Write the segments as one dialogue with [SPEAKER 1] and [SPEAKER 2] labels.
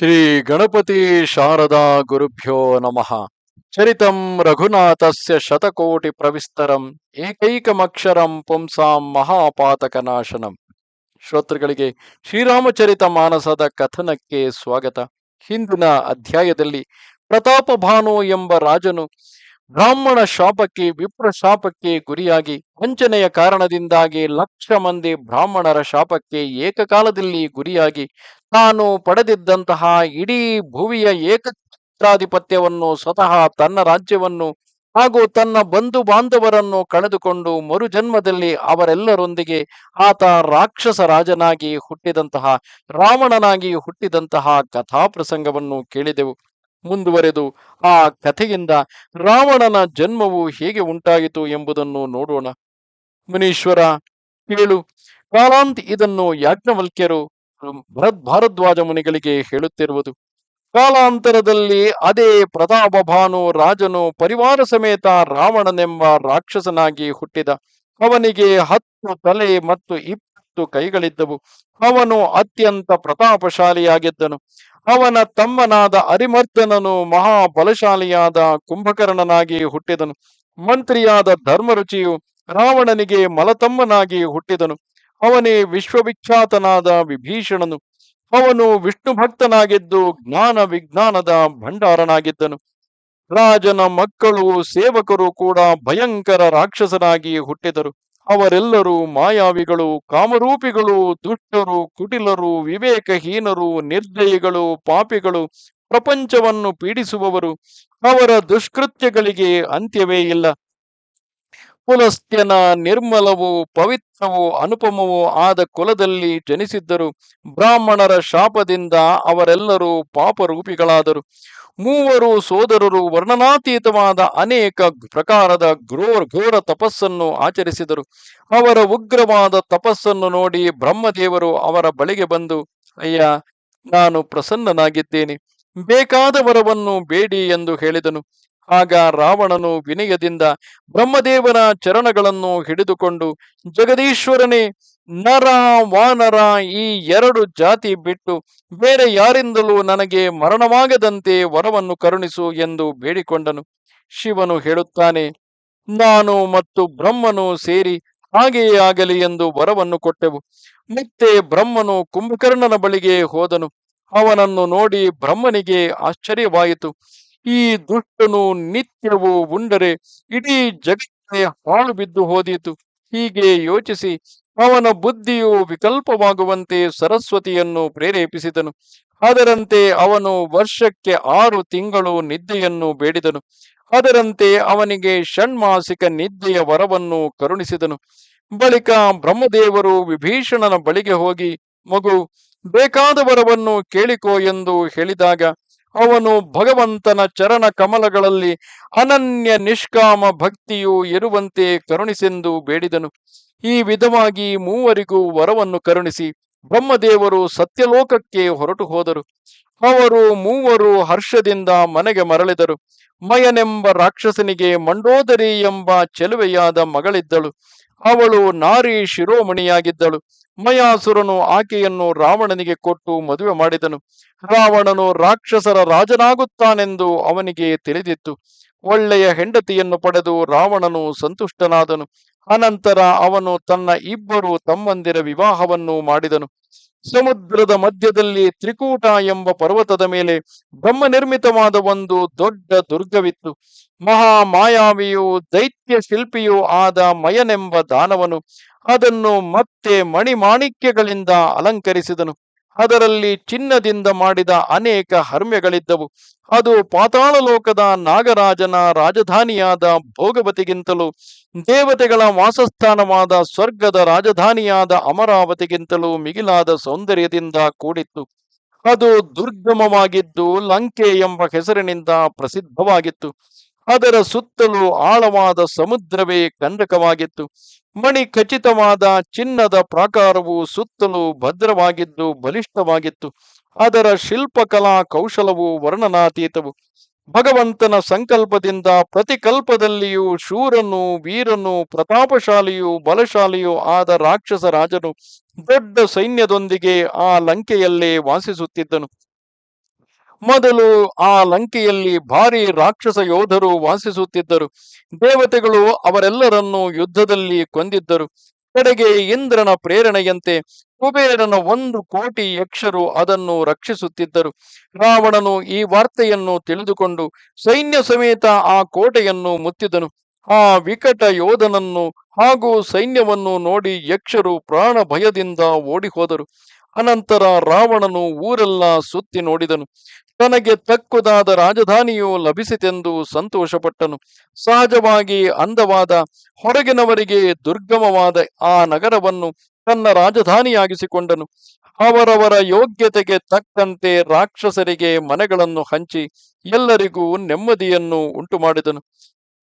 [SPEAKER 1] ಶ್ರೀ ಗಣಪತಿ ಶಾರದಾ ಗುರುಭ್ಯೋ ನಮಃ. ಚರಿತಂ ರಘುನಾಥಸ್ಯ ಶತಕೋಟಿ ಪ್ರವಿಸ್ತರಂ, ಏಕೈಕಮಕ್ಷರಂ ಪುಂಸಾಂ ಮಹಾಪಾತಕನಾಶನಂ. ಶ್ರೋತೃಗಳಿಗೆ ಶ್ರೀರಾಮಚರಿತ ಮಾನಸದ ಕಥನಕ್ಕೆ ಸ್ವಾಗತ. ಹಿಂದಿನ ಅಧ್ಯಾಯದಲ್ಲಿ ಪ್ರತಾಪಭಾನು ಎಂಬ ರಾಜನು ಬ್ರಾಹ್ಮಣ ಶಾಪಕ್ಕೆ, ವಿಪ್ರ ಶಾಪಕ್ಕೆ ಗುರಿಯಾಗಿ, ವಂಚನೆಯ ಕಾರಣದಿಂದಾಗಿ ಲಕ್ಷ ಮಂದಿ ಬ್ರಾಹ್ಮಣರ ಶಾಪಕ್ಕೆ ಏಕಕಾಲದಲ್ಲಿ ಗುರಿಯಾಗಿ, ತಾನು ಪಡೆದಿದ್ದಂತಹ ಇಡೀ ಭುವಿಯ ಏಕಛತ್ರಾಧಿಪತ್ಯವನ್ನು ಸ್ವತಃ ತನ್ನ ರಾಜ್ಯವನ್ನು ಹಾಗೂ ತನ್ನ ಬಂಧು ಬಾಂಧವರನ್ನು ಕಳೆದುಕೊಂಡು ಮರುಜನ್ಮದಲ್ಲಿ ಅವರೆಲ್ಲರೊಂದಿಗೆ ಆತ ರಾಕ್ಷಸ ರಾಜನಾಗಿ ಹುಟ್ಟಿದಂತಹ, ರಾವಣನಾಗಿ ಹುಟ್ಟಿದಂತಹ ಕಥಾ ಪ್ರಸಂಗವನ್ನು ಕೇಳಿದೆವು. ಮುಂದುವರೆದು ಆ ಕಥೆಯಿಂದ ರಾವಣನ ಜನ್ಮವು ಹೇಗೆ ಉಂಟಾಯಿತು ಎಂಬುದನ್ನು ನೋಡೋಣ. ಮುನೀಶ್ವರ, ಕೇಳು. ಕಾಲಾಂತ್ ಇದನ್ನು ಯಾಜ್ಞವಲ್ಕ್ಯರು ಭರತ್ ಭಾರದ್ವಾಜ ಮುನಿಗಳಿಗೆ ಹೇಳುತ್ತಿರುವುದು. ಕಾಲಾಂತರದಲ್ಲಿ ಅದೇ ಪ್ರತಾಪಭಾನು ರಾಜನು ಪರಿವಾರ ಸಮೇತ ರಾವಣನೆಂಬ ರಾಕ್ಷಸನಾಗಿ ಹುಟ್ಟಿದ. ಅವನಿಗೆ ಹತ್ತು ತಲೆ ಮತ್ತು ಇಪ್ಪತ್ತು ಕೈಗಳಿದ್ದವು. ಅವನು ಅತ್ಯಂತ ಪ್ರತಾಪಶಾಲಿಯಾಗಿದ್ದನು. ಅವನ ತಮ್ಮನಾದ ಅರಿಮರ್ದನನು ಮಹಾಬಲಶಾಲಿಯಾದ ಕುಂಭಕರ್ಣನಾಗಿ ಹುಟ್ಟಿದನು. ಮಂತ್ರಿಯಾದ ಧರ್ಮರುಚಿಯು ರಾವಣನಿಗೆ ಮಲತಮ್ಮನಾಗಿ ಹುಟ್ಟಿದನು. ಅವನೇ ವಿಶ್ವವಿಖ್ಯಾತನಾದ ವಿಭೀಷಣನು. ಅವನು ವಿಷ್ಣು ಭಕ್ತನಾಗಿದ್ದು ಜ್ಞಾನ ವಿಜ್ಞಾನದ ಭಂಡಾರನಾಗಿದ್ದನು. ರಾಜನ ಮಕ್ಕಳು ಸೇವಕರು ಕೂಡ ಭಯಂಕರ ರಾಕ್ಷಸನಾಗಿ ಹುಟ್ಟಿದರು. ಅವರೆಲ್ಲರೂ ಮಾಯಾವಿಗಳು, ಕಾಮರೂಪಿಗಳು, ದುಷ್ಟರು, ಕುಟಿಲರು, ವಿವೇಕಹೀನರು, ನಿರ್ದಯಿಗಳು, ಪಾಪಿಗಳು, ಪ್ರಪಂಚವನ್ನು ಪೀಡಿಸುವವರು, ಅವರ ದುಷ್ಕೃತ್ಯಗಳಿಗೆ ಅಂತ್ಯವೇ ಇಲ್ಲ. ಪುಲಸ್ತ್ಯನ ನಿರ್ಮಲವೂ, ಪವಿತ್ರವೂ, ಅನುಪಮವೂ ಆದ ಕುಲದಲ್ಲಿ ಜನಿಸಿದ್ದರು. ಬ್ರಾಹ್ಮಣರ ಶಾಪದಿಂದ ಅವರೆಲ್ಲರೂ ಪಾಪರೂಪಿಗಳಾದರು. ಮೂವರು ಸೋದರರು ವರ್ಣನಾತೀತವಾದ ಅನೇಕ ಪ್ರಕಾರದ ಘೋರ ಘೋರ ತಪಸ್ಸನ್ನು ಆಚರಿಸಿದರು. ಅವರ ಉಗ್ರವಾದ ತಪಸ್ಸನ್ನು ನೋಡಿ ಬ್ರಹ್ಮದೇವರು ಅವರ ಬಳಿಗೆ ಬಂದು, ಅಯ್ಯ, ನಾನು ಪ್ರಸನ್ನನಾಗಿದ್ದೇನೆ. ಬೇಕಾದ ವರವನ್ನು ಬೇಡಿ ಎಂದು ಹೇಳಿದನು. ಆಗ ರಾವಣನು ವಿನಯದಿಂದ ಬ್ರಹ್ಮದೇವರ ಚರಣಗಳನ್ನು ಹಿಡಿದುಕೊಂಡು, ಜಗದೀಶ್ವರನೇ ನರ ವಾನರ ಈ ಎರಡು ಜಾತಿ ಬಿಟ್ಟು ಬೇರೆ ಯಾರಿಂದಲೂ ನನಗೆ ಮರಣವಾಗದಂತೆ ವರವನ್ನು ಕರುಣಿಸು ಎಂದು ಬೇಡಿಕೊಂಡನು. ಶಿವನು ಹೇಳುತ್ತಾನೆ, ನಾನು ಮತ್ತು ಬ್ರಹ್ಮನು ಸೇರಿ ಹಾಗೆಯೇ ಆಗಲಿ ಎಂದು ವರವನ್ನು ಕೊಟ್ಟೆವು. ಮತ್ತೆ ಬ್ರಹ್ಮನು ಕುಂಭಕರ್ಣನ ಬಳಿಗೆ ಹೋದನು. ಅವನನ್ನು ನೋಡಿ ಬ್ರಹ್ಮನಿಗೆ ಆಶ್ಚರ್ಯವಾಯಿತು. ಈ ದುಷ್ಟನು ನಿತ್ಯವೂ ಉಂಡರೆ ಇಡೀ ಜಗತ್ತೇ ಹಾಳು ಬಿದ್ದು ಹೋದೀತು. ಹೀಗೆ ಯೋಚಿಸಿ ಅವನ ಬುದ್ಧಿಯು ವಿಕಲ್ಪವಾಗುವಂತೆ ಸರಸ್ವತಿಯನ್ನು ಪ್ರೇರೇಪಿಸಿದನು. ಅದರಂತೆ ಅವನು ವರ್ಷಕ್ಕೆ ಆರು ತಿಂಗಳು ನಿದ್ದೆಯನ್ನು ಬೇಡಿದನು. ಅದರಂತೆ ಅವನಿಗೆ ಷಣ್ಮಾಸಿಕ ನಿದ್ದೆಯ ವರವನ್ನು ಕರುಣಿಸಿದನು. ಬಳಿಕ ಬ್ರಹ್ಮದೇವರು ವಿಭೀಷಣನ ಬಳಿಗೆ ಹೋಗಿ, ಮಗು, ಬೇಕಾದ ವರವನ್ನು ಕೇಳಿಕೋ ಎಂದು ಹೇಳಿದಾಗ, ಅವನು ಭಗವಂತನ ಚರಣ ಕಮಲಗಳಲ್ಲಿ ಅನನ್ಯ ನಿಷ್ಕಾಮ ಭಕ್ತಿಯು ಇರುವಂತೆ ಕರುಣಿಸೆಂದು ಬೇಡಿದನು. ಈ ವಿಧವಾಗಿ ಮೂವರಿಗೂ ವರವನ್ನು ಕರುಣಿಸಿ ಬ್ರಹ್ಮದೇವರು ಸತ್ಯಲೋಕಕ್ಕೆ ಹೊರಟು ಹೋದರು. ಅವರು ಮೂವರು ಹರ್ಷದಿಂದ ಮನೆಗೆ ಮರಳಿದರು. ಮಯನೆಂಬ ರಾಕ್ಷಸನಿಗೆ ಮಂಡೋದರಿ ಎಂಬ ಚೆಲುವೆಯಾದ ಮಗಳಿದ್ದಳು. ಅವಳು ನಾರಿ ಶಿರೋಮಣಿಯಾಗಿದ್ದಳು. ಮಯಾಸುರನು ಆಕೆಯನ್ನು ರಾವಣನಿಗೆ ಕೊಟ್ಟು ಮದುವೆ ಮಾಡಿದನು. ರಾವಣನು ರಾಕ್ಷಸರ ರಾಜನಾಗುತ್ತಾನೆಂದು ಅವನಿಗೆ ತಿಳಿದಿತ್ತು. ಒಳ್ಳೆಯ ಹೆಂಡತಿಯನ್ನು ಪಡೆದು ರಾವಣನು ಸಂತುಷ್ಟನಾದನು. ಅನಂತರ ಅವನು ತನ್ನ ಇಬ್ಬರು ತಮ್ಮಂದಿರ ವಿವಾಹವನ್ನು ಮಾಡಿದನು. ಸಮುದ್ರದ ಮಧ್ಯದಲ್ಲಿ ತ್ರಿಕೂಟ ಎಂಬ ಪರ್ವತದ ಮೇಲೆ ಬ್ರಹ್ಮ ನಿರ್ಮಿತವಾದ ಒಂದು ದೊಡ್ಡ ದುರ್ಗವಿತ್ತು. ಮಹಾ ಮಾಯಾವಿಯೂ ದೈತ್ಯ ಶಿಲ್ಪಿಯೂ ಆದ ಮಯನೆಂಬ ದಾನವನು ಅದನ್ನು ಮತ್ತೆ ಮಣಿಮಾಣಿಕ್ಯಗಳಿಂದ ಅಲಂಕರಿಸಿದನು. ಅದರಲ್ಲಿ ಚಿನ್ನದಿಂದ ಮಾಡಿದ ಅನೇಕ ಹರ್ಮ್ಯಗಳಿದ್ದವು. ಅದು ಪಾತಾಳ ಲೋಕದ ನಾಗರಾಜನ ರಾಜಧಾನಿಯಾದ ಭೋಗವತಿಗಿಂತಲೂ, ದೇವತೆಗಳ ವಾಸಸ್ಥಾನವಾದ ಸ್ವರ್ಗದ ರಾಜಧಾನಿಯಾದ ಅಮರಾವತಿಗಿಂತಲೂ ಮಿಗಿಲಾದ ಸೌಂದರ್ಯದಿಂದ ಕೂಡಿತ್ತು. ಅದು ದುರ್ಗಮವಾಗಿದ್ದು ಲಂಕೆ ಎಂಬ ಹೆಸರಿನಿಂದ ಪ್ರಸಿದ್ಧವಾಗಿತ್ತು. ಅದರ ಸುತ್ತಲೂ ಆಳವಾದ ಸಮುದ್ರವೇ ಕಂದಕವಾಗಿತ್ತು. ಮಣಿ ಖಚಿತವಾದ ಚಿನ್ನದ ಪ್ರಾಕಾರವು ಸುತ್ತಲೂ ಭದ್ರವಾಗಿದ್ದು ಬಲಿಷ್ಠವಾಗಿತ್ತು. ಅದರ ಶಿಲ್ಪಕಲಾ ಕೌಶಲವು ವರ್ಣನಾತೀತವು. ಭಗವಂತನ ಸಂಕಲ್ಪದಿಂದ ಪ್ರತಿಕಲ್ಪದಲ್ಲಿಯೂ ಶೂರನು ವೀರನು ಪ್ರತಾಪಶಾಲಿಯೂ ಬಲಶಾಲಿಯೂ ಆದ ರಾಕ್ಷಸ ರಾಜನು ದೊಡ್ಡ ಸೈನ್ಯದೊಂದಿಗೆ ಆ ಲಂಕೆಯಲ್ಲೇ ವಾಸಿಸುತ್ತಿದ್ದನು. ಮೊದಲು ಆ ಲಂಕೆಯಲ್ಲಿ ಭಾರಿ ರಾಕ್ಷಸ ಯೋಧರು ವಾಸಿಸುತ್ತಿದ್ದರು. ದೇವತೆಗಳು ಅವರೆಲ್ಲರನ್ನು ಯುದ್ಧದಲ್ಲಿ ಕೊಂದಿದ್ದರು. ಕಡೆಗೆ ಇಂದ್ರನ ಪ್ರೇರಣೆಯಂತೆ ಕುಬೇರನ ಒಂದು ಕೋಟಿ ಯಕ್ಷರು ಅದನ್ನು ರಕ್ಷಿಸುತ್ತಿದ್ದರು. ರಾವಣನು ಈ ವಾರ್ತೆಯನ್ನು ತಿಳಿದುಕೊಂಡು ಸೈನ್ಯ ಸಮೇತ ಆ ಕೋಟೆಯನ್ನು ಮುತ್ತಿದನು. ಆ ವಿಕಟ ಯೋಧನನ್ನು ಹಾಗೂ ಸೈನ್ಯವನ್ನು ನೋಡಿ ಯಕ್ಷರು ಪ್ರಾಣ ಭಯದಿಂದ ಓಡಿಹೋದರು. ಅನಂತರ ರಾವಣನು ಊರೆಲ್ಲ ಸುತ್ತಿ ನೋಡಿದನು. ತನಗೆ ತಕ್ಕುದಾದ ರಾಜಧಾನಿಯು ಲಭಿಸಿತೆಂದು ಸಂತೋಷಪಟ್ಟನು. ಸಹಜವಾಗಿ ಅಂದವಾದ ಹೊರಗಿನವರಿಗೆ ದುರ್ಗಮವಾದ ಆ ನಗರವನ್ನು ತನ್ನ ರಾಜಧಾನಿಯಾಗಿಸಿಕೊಂಡನು. ಅವರವರ ಯೋಗ್ಯತೆಗೆ ತಕ್ಕಂತೆ ರಾಕ್ಷಸರಿಗೆ ಮನೆಗಳನ್ನು ಹಂಚಿ ಎಲ್ಲರಿಗೂ ನೆಮ್ಮದಿಯನ್ನು ಉಂಟು ಮಾಡಿದನು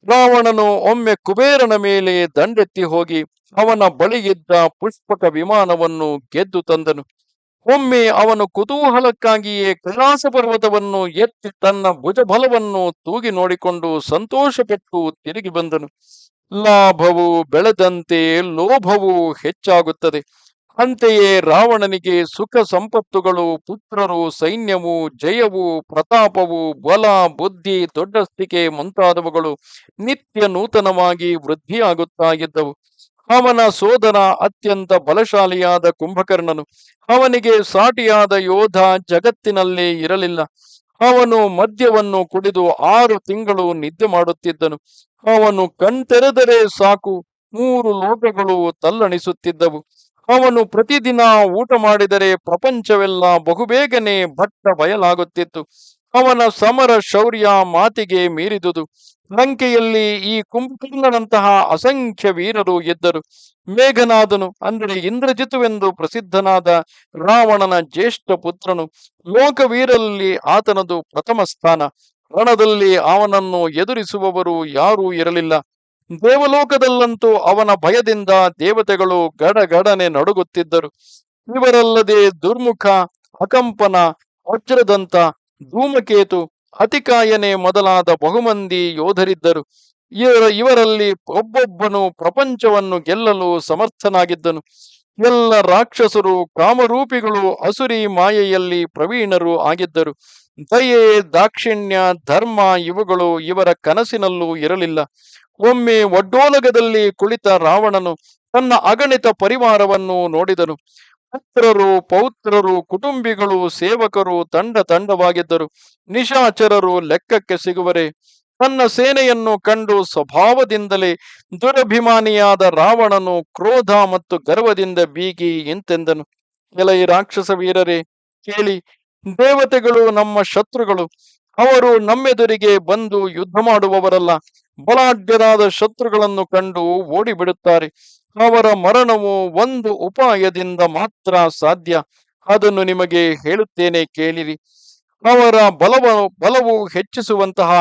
[SPEAKER 1] ರಾವಣನು ಒಮ್ಮೆ ಕುಬೇರನ ಮೇಲೆ ದಂಡೆತ್ತಿ ಹೋಗಿ ಅವನ ಬಳಿಯಿದ್ದ ಪುಷ್ಪಕ ವಿಮಾನವನ್ನು ಗೆದ್ದು ತಂದನು. ಒಮ್ಮೆ ಅವನು ಕುತೂಹಲಕ್ಕಾಗಿಯೇ ಕೈಲಾಸ ಪರ್ವತವನ್ನು ಎತ್ತಿ ತನ್ನ ಭುಜಬಲವನ್ನು ತೂಗಿ ನೋಡಿಕೊಂಡು ಸಂತೋಷಪಟ್ಟು ತಿರುಗಿ ಬಂದನು. ಲಾಭವು ಬೆಳೆದಂತೆ ಲೋಭವು ಹೆಚ್ಚಾಗುತ್ತದೆ. ಅಂತೆಯೇ ರಾವಣನಿಗೆ ಸುಖ ಸಂಪತ್ತುಗಳು, ಪುತ್ರರು, ಸೈನ್ಯವು, ಜಯವು, ಪ್ರತಾಪವು, ಬಲ, ಬುದ್ಧಿ, ದೊಡ್ಡಸ್ತಿಕೆ ಮುಂತಾದವುಗಳು ನಿತ್ಯ ನೂತನವಾಗಿ ವೃದ್ಧಿಯಾಗುತ್ತಾ ಇದ್ದವು. ಅವನ ಸೋದರ ಅತ್ಯಂತ ಬಲಶಾಲಿಯಾದ ಕುಂಭಕರ್ಣನು ಅವನಿಗೆ ಸಾಟಿಯಾದ ಯೋಧ ಜಗತ್ತಿನಲ್ಲಿ ಇರಲಿಲ್ಲ. ಅವನು ಮದ್ಯವನ್ನು ಕುಡಿದು ಆರು ತಿಂಗಳು ನಿದ್ದೆ ಮಾಡುತ್ತಿದ್ದನು. ಅವನು ಕಣ್ತೆರೆದರೆ ಸಾಕು, ಮೂರು ಲೋಕಗಳು ತಲ್ಲಣಿಸುತ್ತಿದ್ದವು. ಅವನು ಪ್ರತಿದಿನ ಊಟ ಮಾಡಿದರೆ ಪ್ರಪಂಚವೆಲ್ಲ ಬಹುಬೇಗನೆ ಭಟ್ಟ ಬಯಲಾಗುತ್ತಿತ್ತು. ಅವನ ಸಮರ ಶೌರ್ಯ ಮಾತಿಗೆ ಮೀರಿದುದು. ಲಂಕೆಯಲ್ಲಿ ಈ ಕುಂಭಕರ್ಣನಂತಹ ಅಸಂಖ್ಯ ವೀರರು ಎದ್ದರು ಮೇಘನಾದನು ಅಂದರೆ ಇಂದ್ರಜಿತುವೆಂದು ಪ್ರಸಿದ್ಧನಾದ ರಾವಣನ ಜ್ಯೇಷ್ಠ ಪುತ್ರನು. ಲೋಕವೀರಲ್ಲಿ ಆತನದು ಪ್ರಥಮ ಸ್ಥಾನ. ರಣದಲ್ಲಿ ಅವನನ್ನು ಎದುರಿಸುವವರು ಯಾರೂ ಇರಲಿಲ್ಲ. ದೇವಲೋಕದಲ್ಲಂತೂ ಅವನ ಭಯದಿಂದ ದೇವತೆಗಳು ಗಡಗಡನೆ ನಡುಗುತ್ತಿದ್ದರು. ಇವರಲ್ಲದೆ ದುರ್ಮುಖ, ಅಕಂಪನ ವಜ್ರದಂತ ಧೂಮಕೇತು ಅತಿಕಾಯನೆ ಮೊದಲಾದ ಬಹುಮಂದಿ ಯೋಧರಿದ್ದರು. ಇವರ, ಇವರಲ್ಲಿ ಒಬ್ಬೊಬ್ಬನು ಪ್ರಪಂಚವನ್ನು ಗೆಲ್ಲಲು ಸಮರ್ಥನಾಗಿದ್ದನು. ಎಲ್ಲ ರಾಕ್ಷಸರು, ಕಾಮರೂಪಿಗಳು, ಅಸುರಿ ಮಾಯೆಯಲ್ಲಿ ಪ್ರವೀಣರು ಆಗಿದ್ದರು. ದಯೆ, ದಾಕ್ಷಿಣ್ಯ, ಧರ್ಮ ಇವುಗಳು ಇವರ ಕನಸಿನಲ್ಲೂ ಇರಲಿಲ್ಲ. ಒಮ್ಮೆ ಒಡ್ಡೋಲಗದಲ್ಲಿ ಕುಳಿತ ರಾವಣನು ತನ್ನ ಅಗಣಿತ ಪರಿವಾರವನ್ನು ನೋಡಿದನು. ಪುತ್ರರು, ಪೌತ್ರರು, ಕುಟುಂಬಿಗಳು, ಸೇವಕರು ತಂಡ ತಂಡವಾಗಿದ್ದರು. ನಿಶಾಚರರು ಲೆಕ್ಕಕ್ಕೆ ಸಿಗುವರೆ. ತನ್ನ ಸೇನೆಯನ್ನು ಕಂಡು ಸ್ವಭಾವದಿಂದಲೇ ದುರಭಿಮಾನಿಯಾದ ರಾವಣನು ಕ್ರೋಧ ಮತ್ತು ಗರ್ವದಿಂದ ಬೀಗಿ ಇಂತೆಂದನು ಎಲೈ ರಾಕ್ಷಸ ವೀರರೇ, ಕೇಳಿ, ದೇವತೆಗಳು ನಮ್ಮ ಶತ್ರುಗಳು. ಅವರು ನಮ್ಮೆದುರಿಗೆ ಬಂದು ಯುದ್ಧ ಮಾಡುವವರಲ್ಲ. ಬಲಾಢ್ಯರಾದ ಶತ್ರುಗಳನ್ನು ಕಂಡು ಓಡಿಬಿಡುತ್ತಾರೆ. ಅವರ ಮರಣವು ಒಂದು ಉಪಾಯದಿಂದ ಮಾತ್ರ ಸಾಧ್ಯ. ಅದನ್ನು ನಿಮಗೆ ಹೇಳುತ್ತೇನೆ, ಕೇಳಿರಿ. ಅವರ ಬಲವ, ಬಲವು ಹೆಚ್ಚಿಸುವಂತಹ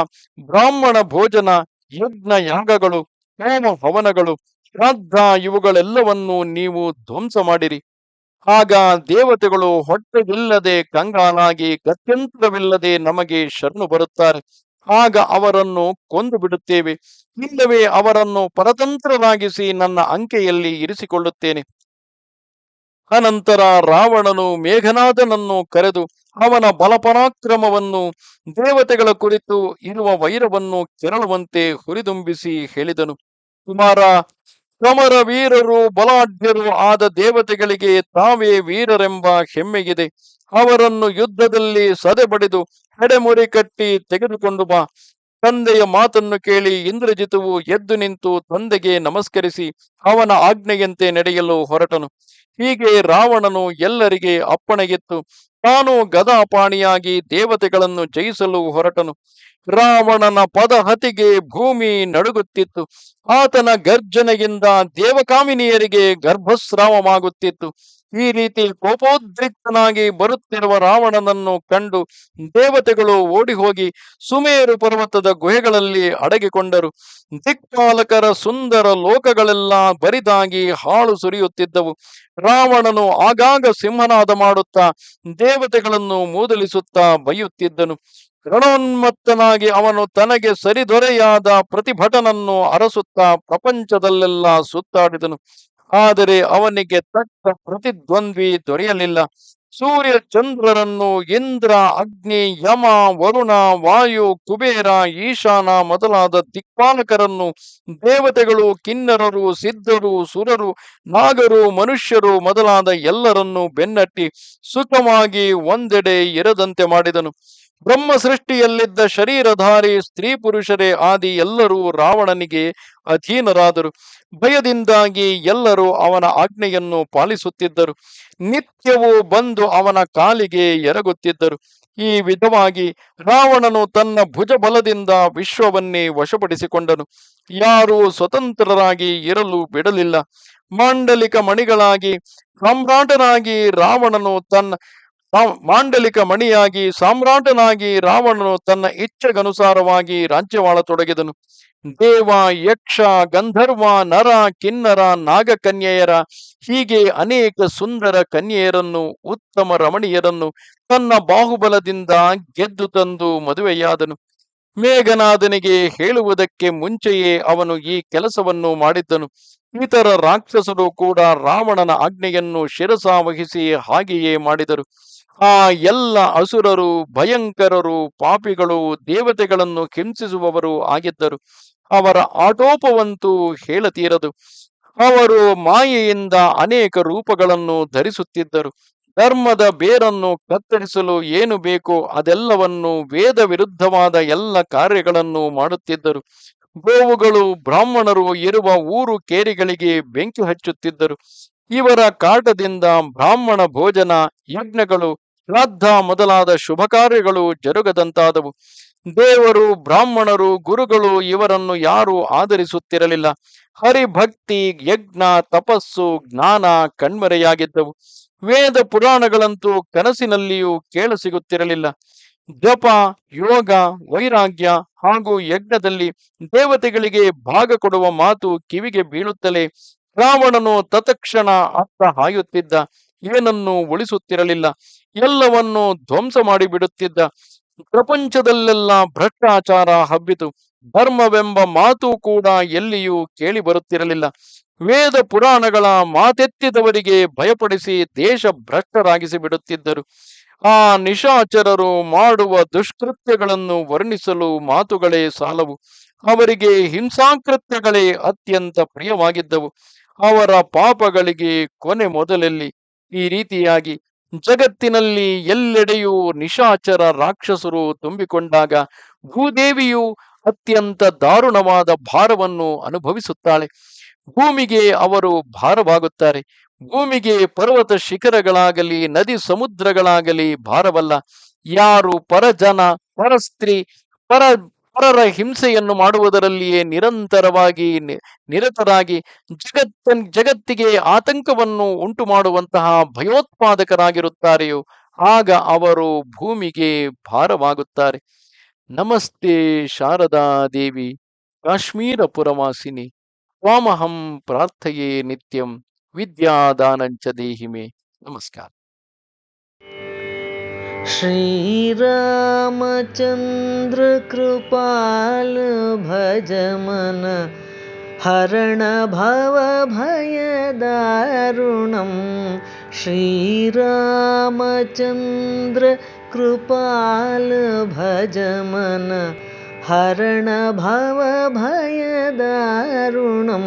[SPEAKER 1] ಬ್ರಾಹ್ಮಣ ಭೋಜನ, ಯಜ್ಞ ಯಾಗಗಳು, ಹೋಮ ಹವನಗಳು, ಶ್ರಾದ್ದ ಇವುಗಳೆಲ್ಲವನ್ನೂ ನೀವು ಧ್ವಂಸ ಮಾಡಿರಿ. ಆಗ ದೇವತೆಗಳು ಹೊಟ್ಟೆಗಿಲ್ಲದೆ ಕಂಗಾಲಾಗಿ ಗತ್ಯಂತರವಿಲ್ಲದೆ ನಮಗೆ ಶರಣು ಬರುತ್ತಾರೆ. ಆಗ ಅವರನ್ನು ಕೊಂದು ಬಿಡುತ್ತೇವೆ. ಇಲ್ಲವೇ ಅವರನ್ನು ಪರತಂತ್ರರಾಗಿಸಿ ನನ್ನ ಅಂಕೆಯಲ್ಲಿ ಇರಿಸಿಕೊಳ್ಳುತ್ತೇನೆ. ಅನಂತರ ರಾವಣನು ಮೇಘನಾದನನ್ನು ಕರೆದು ಅವನ ಬಲಪರಾಕ್ರಮವನ್ನು ದೇವತೆಗಳ ಕುರಿತು ಇರುವ ವೈರವನ್ನು ಕೆರಳುವಂತೆ ಹುರಿದುಂಬಿಸಿ ಹೇಳಿದನು. ಕುಮಾರ ಸಮರ ವೀರರು ಬಲಾಢ್ಯರು ಆದ ದೇವತೆಗಳಿಗೆ ತಾವೇ ವೀರರೆಂಬ ಹೆಮ್ಮೆಗಿದೆ ಅವರನ್ನು ಯುದ್ಧದಲ್ಲಿ ಸದೆಬಡಿದು ಹೆಡೆಮುರಿ ಕಟ್ಟಿ ತೆಗೆದುಕೊಂಡು ಬಾ. ತಂದೆಯ ಮಾತನ್ನು ಕೇಳಿ ಇಂದ್ರಜಿತುವು ಎದ್ದು ನಿಂತು ತಂದೆಗೆ ನಮಸ್ಕರಿಸಿ ಅವನ ಆಜ್ಞೆಯಂತೆ ನಡೆಯಲು ಹೊರಟನು. ಹೀಗೆ ರಾವಣನು ಎಲ್ಲರಿಗೆ ಅಪ್ಪಣೆಗಿತ್ತು ತಾನು ಗದಾಪಾಣಿಯಾಗಿ ದೇವತೆಗಳನ್ನು ಜಯಿಸಲು ಹೊರಟನು. ರಾವಣನ ಪದಹತಿಗೆ ಭೂಮಿ ನಡುಗುತ್ತಿತ್ತು. ಆತನ ಗರ್ಜನೆಯಿಂದ ದೇವಕಾಮಿನಿಯರಿಗೆ ಗರ್ಭಸ್ರಾವವಾಗುತ್ತಿತ್ತು. ಈ ರೀತಿ ಕೋಪೋದ್ರಿಕ್ತನಾಗಿ ಬರುತ್ತಿರುವ ರಾವಣನನ್ನು ಕಂಡು ದೇವತೆಗಳು ಓಡಿ ಹೋಗಿ ಸುಮೇರು ಪರ್ವತದ ಗುಹೆಗಳಲ್ಲಿ ಅಡಗಿಕೊಂಡರು. ದಿಕ್ಪಾಲಕರ ಸುಂದರ ಲೋಕಗಳೆಲ್ಲ ಬರಿದಾಗಿ ಹಾಳು ಸುರಿಯುತ್ತಿದ್ದವು. ರಾವಣನು ಆಗಾಗ ಸಿಂಹನಾದ ಮಾಡುತ್ತಾ ದೇವತೆಗಳನ್ನು ಮೂದಲಿಸುತ್ತಾ ಬೈಯುತ್ತಿದ್ದನು ರಣೋನ್ಮತ್ತನಾಗಿ ಅವನು ತನಗೆ ಸರಿದೊರೆಯಾದ ಪ್ರತಿಭಟನನ್ನು ಅರಸುತ್ತಾ ಪ್ರಪಂಚದಲ್ಲೆಲ್ಲ ಸುತ್ತಾಡಿದನು. ಆದರೆ ಅವನಿಗೆ ತಕ್ಕ ಪ್ರತಿದ್ವಂದ್ವಿ ದೊರೆಯಲಿಲ್ಲ. ಸೂರ್ಯ ಚಂದ್ರರನ್ನು ಇಂದ್ರ, ಅಗ್ನಿ, ಯಮ, ವರುಣ, ವಾಯು, ಕುಬೇರ, ಈಶಾನ ಮೊದಲಾದ ದಿಕ್ಪಾಲಕರನ್ನು ದೇವತೆಗಳು, ಕಿನ್ನರರು, ಸಿದ್ಧರು, ಸುರರು, ನಾಗರು, ಮನುಷ್ಯರು ಮೊದಲಾದ ಎಲ್ಲರನ್ನು ಬೆನ್ನಟ್ಟಿ ಸುಖವಾಗಿ ಒಂದೆಡೆ ಇರದಂತೆ ಮಾಡಿದನು. ಬ್ರಹ್ಮ ಸೃಷ್ಟಿಯಲ್ಲಿದ್ದ ಶರೀರಧಾರಿ ಸ್ತ್ರೀ ಪುರುಷರೇ ಆದಿ ಎಲ್ಲರೂ ರಾವಣನಿಗೆ ಅಧೀನರಾದರು. ಭಯದಿಂದಾಗಿ ಎಲ್ಲರೂ ಅವನ ಆಜ್ಞೆಯನ್ನು ಪಾಲಿಸುತ್ತಿದ್ದರು. ನಿತ್ಯವೂ ಬಂದು ಅವನ ಕಾಲಿಗೆ ಎರಗುತ್ತಿದ್ದರು. ಈ ವಿಧವಾಗಿ ರಾವಣನು ತನ್ನ ಭುಜಬಲದಿಂದ ವಿಶ್ವವನ್ನೇ ವಶಪಡಿಸಿಕೊಂಡನು. ಯಾರೂ ಸ್ವತಂತ್ರರಾಗಿ ಇರಲು ಬಿಡಲಿಲ್ಲ. ಮಾಂಡಲಿಕ ಮಣಿಗಳಾಗಿ, ಸಾಮ್ರಾಟನಾಗಿ ರಾವಣನು ತನ್ನ ಮಾಂಡಲಿಕ ಮಣಿಯಾಗಿ ಸಾಮ್ರಾಟನಾಗಿ ರಾವಣನು ತನ್ನ ಇಚ್ಛೆಗನುಸಾರವಾಗಿ ರಾಜ್ಯವಾಳತೊಡಗಿದನು. ದೇವ, ಯಕ್ಷ, ಗಂಧರ್ವ, ನರ, ಕಿನ್ನರ, ನಾಗಕನ್ಯೆಯರ, ಹೀಗೆ ಅನೇಕ ಸುಂದರ ಕನ್ಯೆಯರನ್ನು, ಉತ್ತಮ ರಮಣೀಯರನ್ನು ತನ್ನ ಬಾಹುಬಲದಿಂದ ಗೆದ್ದು ತಂದು ಮದುವೆಯಾದನು. ಮೇಘನಾದನಿಗೆ ಹೇಳುವುದಕ್ಕೆ ಮುಂಚೆಯೇ ಅವನು ಈ ಕೆಲಸವನ್ನು ಮಾಡಿದ್ದನು. ಇತರ ರಾಕ್ಷಸರು ಕೂಡ ರಾವಣನ ಆಜ್ಞೆಯನ್ನು ಶಿರಸಾವಹಿಸಿ ಹಾಗೆಯೇ ಮಾಡಿದರು. ಆ ಎಲ್ಲ ಅಸುರರು, ಭಯಂಕರರು, ಪಾಪಿಗಳು, ದೇವತೆಗಳನ್ನು ಹಿಂಸಿಸುವವರು ಆಗಿದ್ದರು. ಅವರ ಆಟೋಪವಂತೂ ಹೇಳತೀರದು. ಅವರು ಮಾಯೆಯಿಂದ ಅನೇಕ ರೂಪಗಳನ್ನು ಧರಿಸುತ್ತಿದ್ದರು. ಧರ್ಮದ ಬೇರನ್ನು ಕತ್ತರಿಸಲು ಏನು ಬೇಕೋ ಅದೆಲ್ಲವನ್ನು ವೇದ ವಿರುದ್ಧವಾದ ಎಲ್ಲ ಕಾರ್ಯಗಳನ್ನು ಮಾಡುತ್ತಿದ್ದರು. ಗೋವುಗಳು ಬ್ರಾಹ್ಮಣರು ಇರುವ ಊರು ಕೇರಿಗಳಿಗೆ ಬೆಂಕಿ ಹಚ್ಚುತ್ತಿದ್ದರು. ಇವರ ಕಾಟದಿಂದ ಬ್ರಾಹ್ಮಣ ಭೋಜನ ಯಜ್ಞಗಳು ಶ್ರಾದ್ದ ಮೊದಲಾದ ಶುಭ ಕಾರ್ಯಗಳು ಜರುಗದಂತಾದವು. ದೇವರು, ಬ್ರಾಹ್ಮಣರು, ಗುರುಗಳು ಇವರನ್ನು ಯಾರೂ ಆಧರಿಸುತ್ತಿರಲಿಲ್ಲ. ಹರಿಭಕ್ತಿ, ಯಜ್ಞ, ತಪಸ್ಸು, ಜ್ಞಾನ ಕಣ್ಮರೆಯಾಗಿದ್ದವು. ವೇದ ಪುರಾಣಗಳಂತೂ ಕನಸಿನಲ್ಲಿಯೂ ಕೇಳಸಿಗುತ್ತಿರಲಿಲ್ಲ ಜಪ, ಯೋಗ, ವೈರಾಗ್ಯ ಹಾಗೂ ಯಜ್ಞದಲ್ಲಿ ದೇವತೆಗಳಿಗೆ ಭಾಗ ಕೊಡುವ ಮಾತು ಕಿವಿಗೆ ಬೀಳುತ್ತಲೇ ರಾವಣನು ತತ್ಕ್ಷಣ ಅತ್ತ ಹಾಯುತ್ತಿದ್ದ. ಏನನ್ನೂ ಉಳಿಸುತ್ತಿರಲಿಲ್ಲ. ಎಲ್ಲವನ್ನು ಧ್ವಂಸ ಮಾಡಿಬಿಡುತ್ತಿದ್ದ ಪ್ರಪಂಚದಲ್ಲೆಲ್ಲ ಭ್ರಷ್ಟಾಚಾರ ಹಬ್ಬಿತು. ಧರ್ಮವೆಂಬ ಮಾತು ಕೂಡ ಎಲ್ಲಿಯೂ ಕೇಳಿ ಬರುತ್ತಿರಲಿಲ್ಲ. ವೇದ ಪುರಾಣಗಳ ಮಾತೆತ್ತಿದವರಿಗೆ ಭಯಪಡಿಸಿ ದೇಶ ಭ್ರಷ್ಟರಾಗಿಸಿ ಬಿಡುತ್ತಿದ್ದರು. ಆ ನಿಶಾಚರರು ಮಾಡುವ ದುಷ್ಕೃತ್ಯಗಳನ್ನು ವರ್ಣಿಸಲು ಮಾತುಗಳೇ ಸಾಲವು. ಅವರಿಗೆ ಹಿಂಸಾಕೃತ್ಯಗಳೇ ಅತ್ಯಂತ ಪ್ರಿಯವಾಗಿದ್ದವು. ಅವರ ಪಾಪಗಳಿಗೆ ಕೊನೆ ಮೊದಲಲ್ಲಿ ಈ ರೀತಿಯಾಗಿ ಜಗತ್ತಿನಲ್ಲಿ ಎಲ್ಲೆಡೆಯೂ ನಿಶಾಚರ ರಾಕ್ಷಸರು ತುಂಬಿಕೊಂಡಾಗ ಭೂದೇವಿಯು ಅತ್ಯಂತ ದಾರುಣವಾದ ಭಾರವನ್ನು ಅನುಭವಿಸುತ್ತಾಳೆ. ಭೂಮಿಗೆ ಅವರು ಭಾರವಾಗುತ್ತಾರೆ. ಭೂಮಿಗೆ ಪರ್ವತ ಶಿಖರಗಳಾಗಲಿ, ನದಿ ಸಮುದ್ರಗಳಾಗಲಿ ಭಾರವಲ್ಲ. ಯಾರು ಪರಜನ, ಪರಸ್ತ್ರೀ, ಪರ ಪರರ ಹಿಂಸೆಯನ್ನು ಮಾಡುವುದರಲ್ಲಿಯೇ ನಿರಂತರವಾಗಿ ನಿರತರಾಗಿ ಜಗತ್ತ ಜಗತ್ತಿಗೆ ಆತಂಕವನ್ನು ಉಂಟು ಮಾಡುವಂತಹ ಭಯೋತ್ಪಾದಕರಾಗಿರುತ್ತಾರೆಯೋ, ಆಗ ಅವರು ಭೂಮಿಗೆ ಭಾರವಾಗುತ್ತಾರೆ. ನಮಸ್ತೆ ಶಾರದಾ ದೇವಿ ಕಾಶ್ಮೀರ ಪುರವಾಸಿನಿ ತ್ವಾಮಹಂ ಪ್ರಾರ್ಥೆಯೇ ನಿತ್ಯಂ, ವಿದ್ಯಾದಾನಂಚ ದೇಹಿಮೆ. ನಮಸ್ಕಾರ.
[SPEAKER 2] श्रीरामचन्द्र कृपाल भजमन हरणभवभयदारुणं भयद ऋणं श्रीरामचन्द्र भज मनः हरणभवभयद ऋणं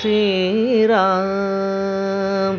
[SPEAKER 2] श्रीराम।